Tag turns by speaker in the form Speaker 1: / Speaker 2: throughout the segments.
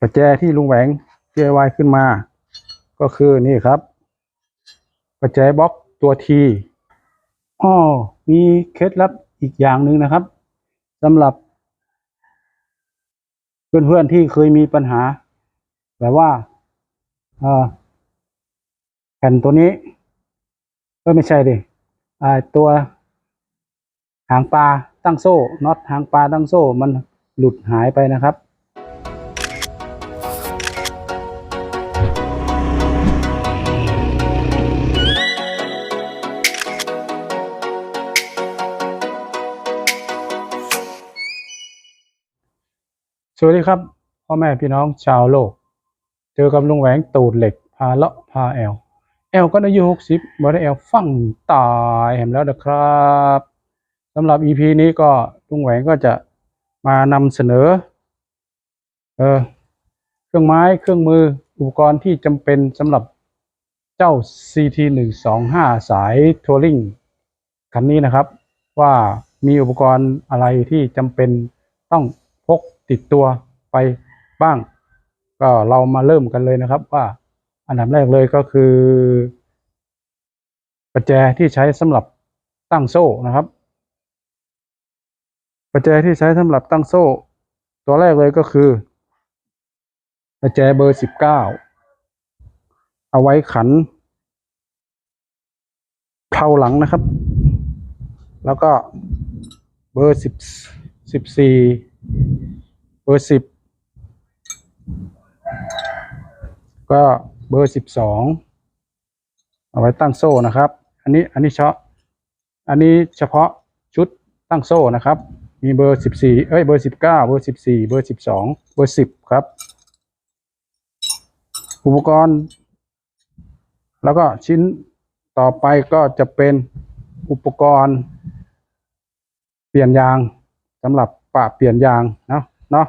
Speaker 1: ประแจที่ลุงแหวง DIY ขึ้นมา ก็คือนี่ครับ ประแจบล็อกตัวทีอ้อมีเคล็ดลับอีกอย่างหนึ่งนะครับสำหรับ เพื่อนๆที่เคยมีปัญหา แบบว่าเอ่อแผ่นตัวนี้ก็ไม่ใช่ดิตัวหางปลาตั้งโซ่น็อตหางปลาตั้งโซ่มันหลุดหายไปนะครับ สวัสดีครับพ่อแม่พี่น้องชาวโลก เจอกับลุงแหวงตูดเหล็ก พาเลาะพาแอลแอลก็อายุหกสิบบอได้แอลฟังตายแหมแล้วนะครับสำหรับ EP นี้ก็ลุงแหวงก็จะมานำเสนอเออเครื่องไม้เครื่องมืออุปกรณ์ที่จำเป็นสำหรับเจ้า CT 1 2 5สายทัวริงคันนี้นะครับ ว่ามีอุปกรณ์อะไรที่จำเป็นต้อง ติดตัวไปบ้าง ก็เรามาเริ่มกันเลยนะครับ ว่าอันดับแรกเลยก็คือ ประแจที่ใช้สำหรับตั้งโซ่นะครับ ประแจที่ใช้สำหรับตั้งโซ่ ตัวแรกเลยก็คือ ประแจเบอร์สิบเก้าเอาไว้ขันเพลาหลังนะครับ แล้วก็เบอร์สิบสิบสี่ บอร์สิบก็เบอร์สิบสองเอาไว้ตั้งโซ่นะครับ อันนี้อันนี้เฉพาะอันนี้เฉพาะชุดตั้งโซ่นะครับ มีเบอร์สิบสี่เอ้ยเบอร์สิบเก้าเบอร์สิบสี่เบอร์สิบสองเบอร์สิบครับ อุปกรณ์ แล้วก็ชิ้นต่อไปก็จะเป็นอุปกรณ์ เปลี่ยนยางสำหรับปะเปลี่ยนยางเนาะเนาะ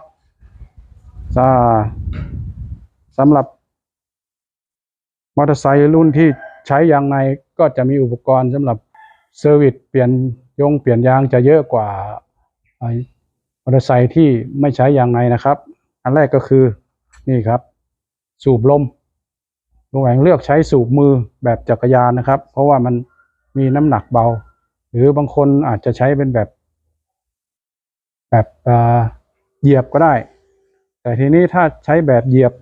Speaker 1: อ่าสำหรับมอเตอร์ไซค์รุ่นที่ใช้ยางในก็จะมีอุปกรณ์สำหรับเซอร์วิสเปลี่ยนยงเปลี่ยนยางจะเยอะกว่ามอเตอร์ไซค์ที่ไม่ใช้ยางในนะครับ อันแรกก็คือนี่ครับ สูบลมลุงแหวงเลือกใช้สูบมือแบบจักรยานนะครับ เพราะว่ามันมีน้ำหนักเบา หรือบางคนอาจจะใช้เป็นแบบ แบบอ่าเหยียบก็ได้ แต่ทีนี้ถ้าใช้แบบเหยียบ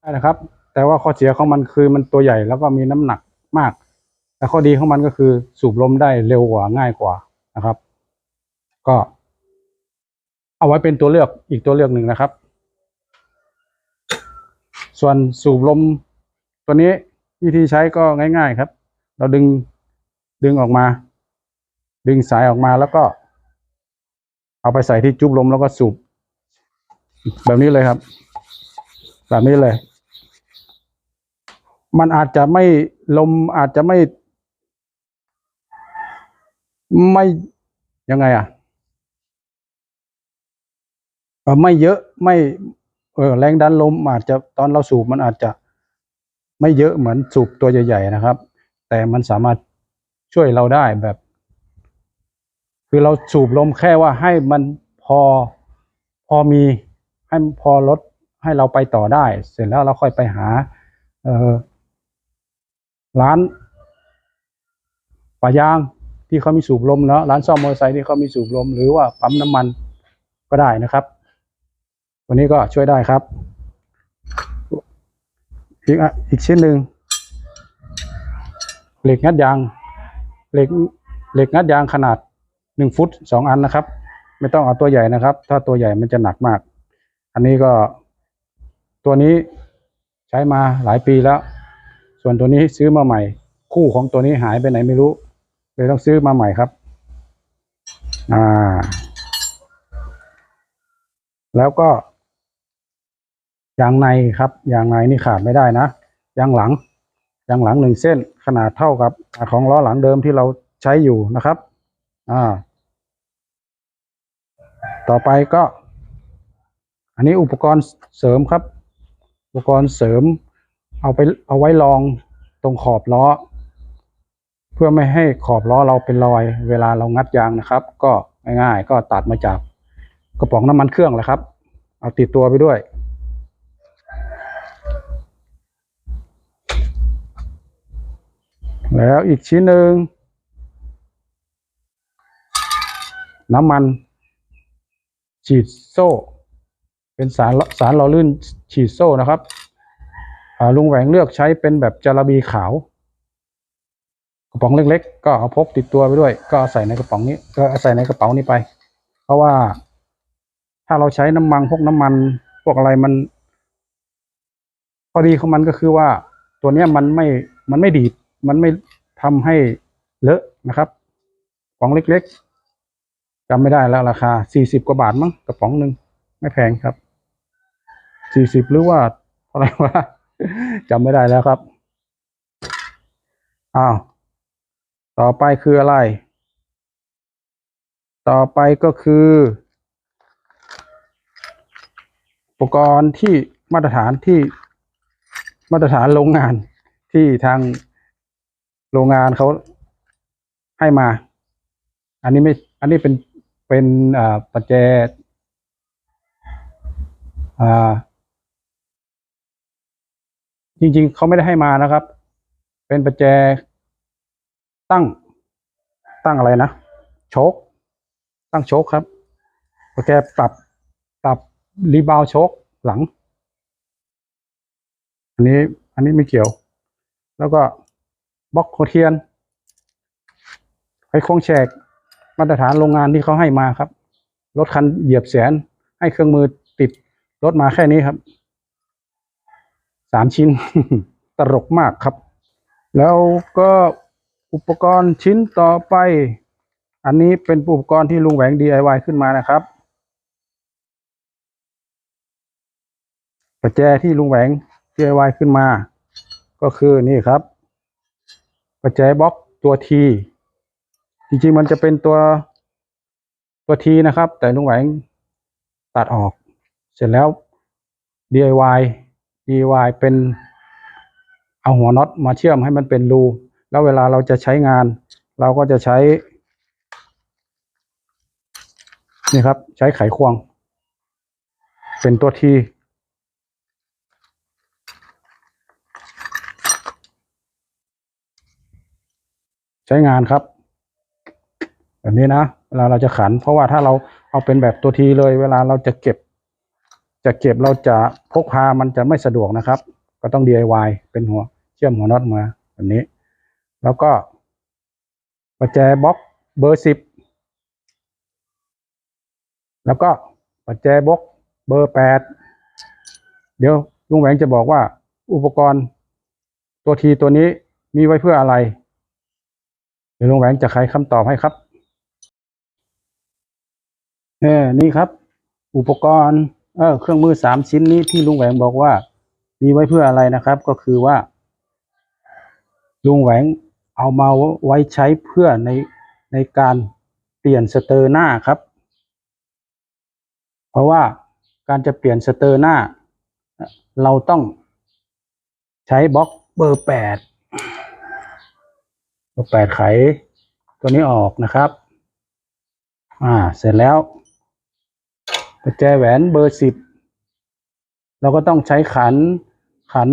Speaker 1: ได้นะครับ แต่ว่าข้อเสียของมันคือมันตัวใหญ่แล้วก็มีน้ำหนักมาก แต่ข้อดีของมันก็คือสูบลมได้เร็วกว่าง่ายกว่านะครับ ก็ เอาไว้เป็นตัวเลือกอีกตัวเลือกหนึ่งนะครับ ส่วนสูบลมตัวนี้วิธีใช้ก็ง่าย ๆครับ เราดึงดึงออกมา ดึงสายออกมาแล้วก็ เอาไปใส่ที่จุ๊บลมแล้วก็สูบ แบบนี้เลยครับ แบบนี้เลย มันอาจจะไม่ลมอาจจะไม่ ไม่ยังไงอะเออไม่เยอะไม่เออแรงดันลมอาจจะตอนเราสูบมันอาจจะไม่เยอะเหมือนสูบตัวใหญ่ ๆ นะครับ แต่มันสามารถช่วยเราได้แบบ คือเราสูบลมแค่ว่าให้มันพอพอมี ให้พอลดให้เราไปต่อได้ เสร็จแล้วเราค่อยไปหาร้านป่ายางที่เขามีสูบลมเนาะร้านซ่อมมอเตอร์ไซค์ที่เขามีสูบลม หรือว่าปั๊มน้ำมันก็ได้นะครับตัวนี้ก็ช่วยได้ครับ อีกอีกชิ้นหนึ่งเหล็กงัดยางเหล็กเหล็กงัดยางขนาดหนึ่งฟุตสองอันนะครับ ไม่ต้องเอาตัวใหญ่นะครับ ถ้าตัวใหญ่มันจะหนักมาก อันนี้ก็ ตัวนี้ใช้มาหลายปีแล้ว ส่วนตัวนี้ซื้อมาใหม่ คู่ของตัวนี้หายไปไหนไม่รู้เลยต้องซื้อมาใหม่ครับ อ่า แล้วก็ยางในครับยางในนี่ขาดไม่ได้นะยางหลังยางหลังหนึ่งเส้นขนาดเท่ากับของล้อหลังเดิมที่เราใช้อยู่นะครับ อ่า ต่อไปก็ อันนี้อุปกรณ์เสริมครับ อุปกรณ์เสริมเอาไปเอาไว้รองตรงขอบล้อ เพื่อไม่ให้ขอบล้อเราเป็นรอย เวลาเรางัดยางนะครับ ก็ง่ายๆก็ตัดมาจากกระป๋องน้ำมันเครื่องแหละครับ เอาติดตัวไปด้วย แล้วอีกชิ้นหนึ่งน้ำมันฉีดโซ่ เป็นสารสารหล่อลื่นฉีดโซ่นะครับลุงแหวงเลือกใช้เป็นแบบจาระบีขาว กระป๋องเล็ก ๆ ก็เอาพกติดตัวไปด้วย ก็เอาใส่ในกระป๋องนี้ ก็เอาใส่ในกระเป๋านี้ไป เพราะว่าถ้าเราใช้น้ำมันพวกน้ำมันพวกอะไรมันพอดีของมันก็คือว่าตัวเนี้ยมันไม่มันไม่ดีดมันไม่ทำให้เลอะนะครับกระป๋องเล็กๆจำไม่ได้แล้วราคาสี่สิบกว่าบาทมั้งกระป๋องหนึ่งไม่แพงครับ สี่สิบหรือว่าเท่าไรวะจำไม่ได้แล้วครับ อ้าว ต่อไปคืออะไร ต่อไปก็คือ อุปกรณ์ที่มาตรฐานที่มาตรฐานโรงงานที่ทางโรงงานเขาให้มา อันนี้ไม่ อันนี้เป็นเป็นอ่าปัจเจอ่า จริง ๆเขาไม่ได้ให้มานะครับ เป็นปัจเจตั้ง ตั้งอะไรนะโชคตั้งโชคครับปัจเจปรับปรับรีบาวโชคหลัง อันนี้อันนี้ไม่เกี่ยว แล้วก็บล็อกโคเทียนไขควงแฉกมาตรฐานโรงงานที่เขาให้มาครับรถคันเหยียบแสนให้เครื่องมือติดรถมาแค่นี้ครับ สามชิ้น ตลกมากครับ แล้วก็อุปกรณ์ชิ้นต่อไป อันนี้เป็นอุปกรณ์ที่ลุงแหวง DIY ขึ้นมานะครับประแจที่ลุงแหวง DIY ขึ้นมา ก็คือนี่ครับประแจบล็อกตัวทีจริงๆมันจะเป็นตัวตัวทีนะครับ แต่ลุงแหวงตัดออก เสร็จแล้ว DIY DY เป็นเอาหัวน็อตมาเชื่อมให้มันเป็นรู แล้วเวลาเราจะใช้งาน เราก็จะใช้ นี่ครับ ใช้ไขควง เป็นตัวทีใช้งานครับ แบบนี้นะ เวลาเราจะขัน เพราะว่าถ้าเราเอาเป็นแบบตัวทีเลย เวลาเราจะเก็บ จะเก็บเราจะพกพามันจะไม่สะดวกนะครับ ก็ต้อง DIY เป็นหัวเชื่อมหัวน็อตมาแบบนี้ แล้วก็ประแจบล็อกเบอร์สิบแล้วก็ประแจบล็อกเบอร์แปดเดี๋ยวลุงแหวงจะบอกว่าอุปกรณ์ตัวทีตัวนี้มีไว้เพื่ออะไร เดี๋ยวลุงแหวงจะไขคำตอบให้ครับเออนี่ครับ อุปกรณ์ เออเครื่องมือสามชิ้นนี้ที่ลุงแหวงบอกว่า มีไว้เพื่ออะไรนะครับ ก็คือว่า ลุงแหวงเอามาไว้ใช้เพื่อในในการเปลี่ยนสเตอร์หน้าครับ เพราะว่าการจะเปลี่ยนสเตอร์หน้า เราต้องใช้บล็อกเบอร์แปดเบอร์แปดไขตัวนี้ออกนะครับ อ่า เสร็จแล้ว ประแจแหวนเบอร์สิบเราก็ต้องใช้ขันขัน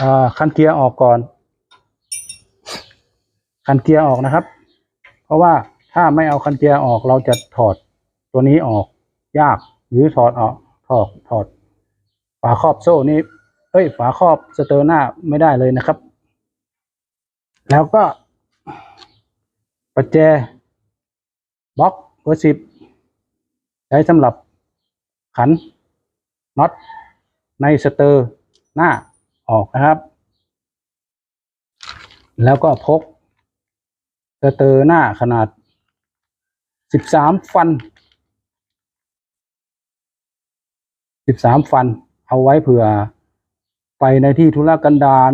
Speaker 1: อ่าคันเกียร์ออกก่อนคันเกียร์ออกนะครับ เพราะว่าถ้าไม่เอาคันเกียร์ออกเราจะถอดตัวนี้ออก ยากหรือถอดออกถอดถอด ฝาครอบโซ่นี้เอ้ย ฝาครอบสเตอร์หน้าไม่ได้เลยนะครับ แล้วก็ประแจบล็อกเบอร์สิบใช้สำหรับ ขันน็อตในสเตอร์หน้าออกนะครับ แล้วก็พกสเตอร์หน้าขนาดสิบสามฟันสิบสามฟัน เอาไว้เผื่อไปในที่ธุรกันดาร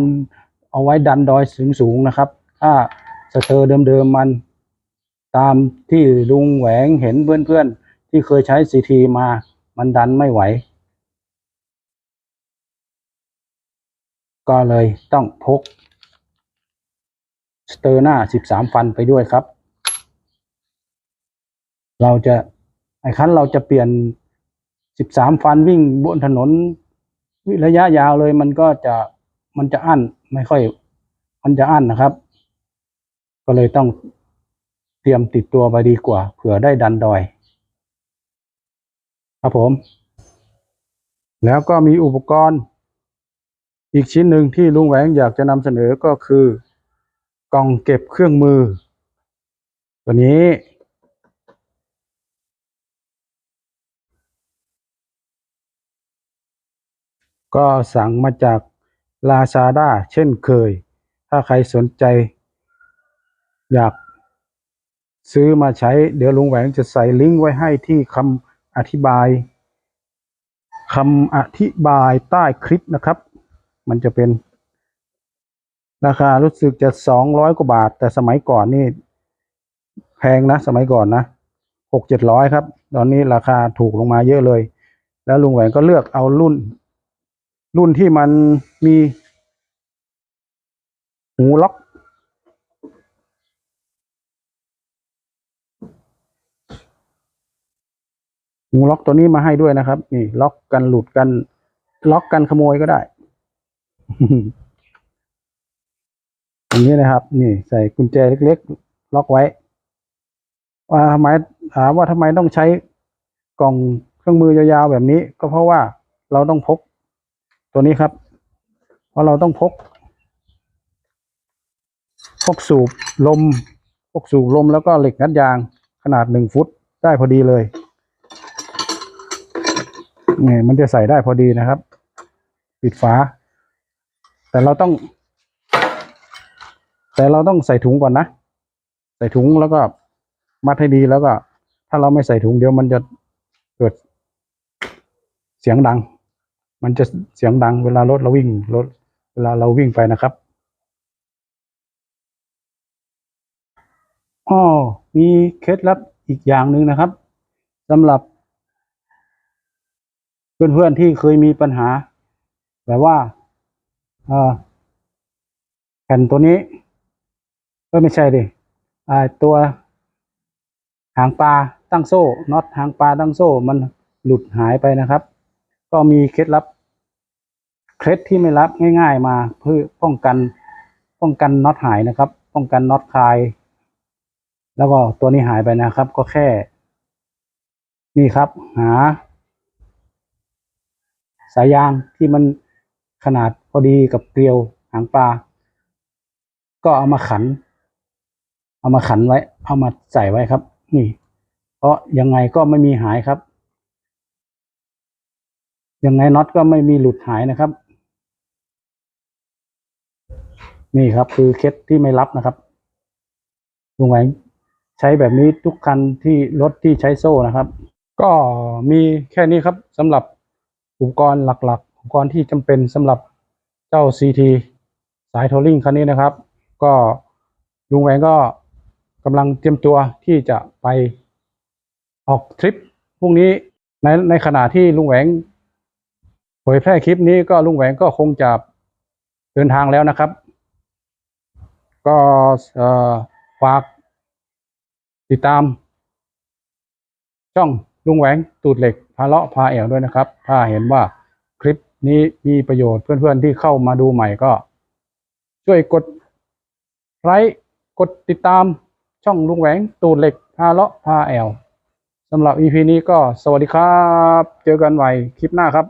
Speaker 1: เอาไว้ดันดอยสูงๆนะครับ ถ้าสเตอร์เดิมๆมันตามที่ลุงแหวงเห็นเพื่อนๆ ที่เคยใช้ซีทีมา มันดันไม่ไหว ก็เลยต้องพกสเตอร์หน้าสิบสามฟันไปด้วยครับ เราจะไอ้คันเราจะเปลี่ยนสิบสามฟันวิ่งบนถนนวิระยะยาวเลยมันก็จะมันจะอั้นไม่ค่อย มันจะอั้นนะครับ ก็เลยต้องเตรียมติดตัวไปดีกว่าเผื่อได้ดันดอย ครับผม แล้วก็มีอุปกรณ์ อีกชิ้นหนึ่งที่ลุงแหวงอยากจะนำเสนอก็คือกล่องเก็บเครื่องมือ ตัวนี้ ก็สั่งมาจาก Lazada เช่นเคย ถ้าใครสนใจ อยากซื้อมาใช้เดี๋ยวลุงแหวงจะใส่ลิงก์ไว้ให้ที่คำ อธิบายคำอธิบายใต้คลิปนะครับ มันจะเป็นราคารู้สึกจะสองร้อยกว่าบาท แต่สมัยก่อนนี่แพงนะ สมัยก่อนนะหกเจ็ดร้อยครับ ตอนนี้ราคาถูกลงมาเยอะเลย แล้วลุงแหวนก็เลือกเอารุ่น รุ่นที่มันมีหูล็อก หูล็อกตัวนี้มาให้ด้วยนะครับ นี่ ล็อกกันหลุดกัน ล็อกกันขโมยก็ได้อย่างนี้นะครับ นี่ ใส่กุญแจเล็กๆ ล็อกไว้ ว่าทำไมถามว่าทำไมต้องใช้กล่องเครื่องมือยาวๆแบบนี้ ก็เพราะว่าเราต้องพก ตัวนี้ครับ เพราะเราต้องพก พกสูบลม พกสูบลมแล้วก็เหล็กงัดยางขนาดหนึ่งฟุตได้พอดีเลย นี่มันจะใส่ได้พอดีนะครับ ปิดฝา แต่เราต้อง แต่เราต้องใส่ถุงก่อนนะ ใส่ถุงแล้วก็มัดให้ดีแล้วก็ ถ้าเราไม่ใส่ถุงเดี๋ยวมันจะเกิดเสียงดัง มันจะเสียงดังเวลารถเราวิ่งรถเวลาเราวิ่งไปนะครับอ้อมีเคล็ดลับอีกอย่างหนึ่งนะครับสำหรับ เพื่อนๆที่เคยมีปัญหา แบบว่าแผ่นตัวนี้ก็ไม่ใช่ดิตัวหางปลาตั้งโซ่น็อตหางปลาตั้งโซ่ มันหลุดหายไปนะครับ ก็มีเคล็ดลับ เคล็ดที่ไม่รับง่าย ๆ มาเพื่อป้องกันป้องกันน็อตหายนะครับ ป้องกันน็อตคลาย แล้วก็ตัวนี้หายไปนะครับ ก็แค่ นี่ครับ หา สายยางที่มันขนาดพอดีกับเกลียวหางปลา ก็เอามาขัน เอามาขันไว้ เอามาใส่ไว้ครับ นี่ เพราะยังไงก็ไม่มีหายครับ ยังไงน็อตก็ไม่มีหลุดหายนะครับ นี่ครับคือเคล็ดที่ไม่รับนะครับลุงแหวใช้แบบนี้ทุกคันที่รถที่ใช้โซ่นะครับ ก็มีแค่นี้ครับสำหรับ อุปกรณ์หลักๆ อุปกรณ์ที่จำเป็นสำหรับเจ้า CT สายโทรลิงคันนี้นะครับ ก็ลุงแหวงก็กำลังเตรียมตัวที่จะไปออกทริปพรุ่งนี้ในในขณะที่ลุงแหวงเผยแพร่คลิปนี้ก็ลุงแหวงก็คงจะเดินทางแล้วนะครับ ก็ฝากติดตามช่อง ลุงแหวงตูดเหล็กพาเลาะพาแอวด้วยนะครับ ถ้าเห็นว่าคลิปนี้มีประโยชน์เพื่อนๆที่เข้ามาดูใหม่ก็ ช่วยกดไลค์กดติดตามช่องลุงแหวงตูดเหล็กพาเลาะพาแอวสำหรับ EP นี้ก็สวัสดีครับ เจอกันใหม่คลิปหน้าครับ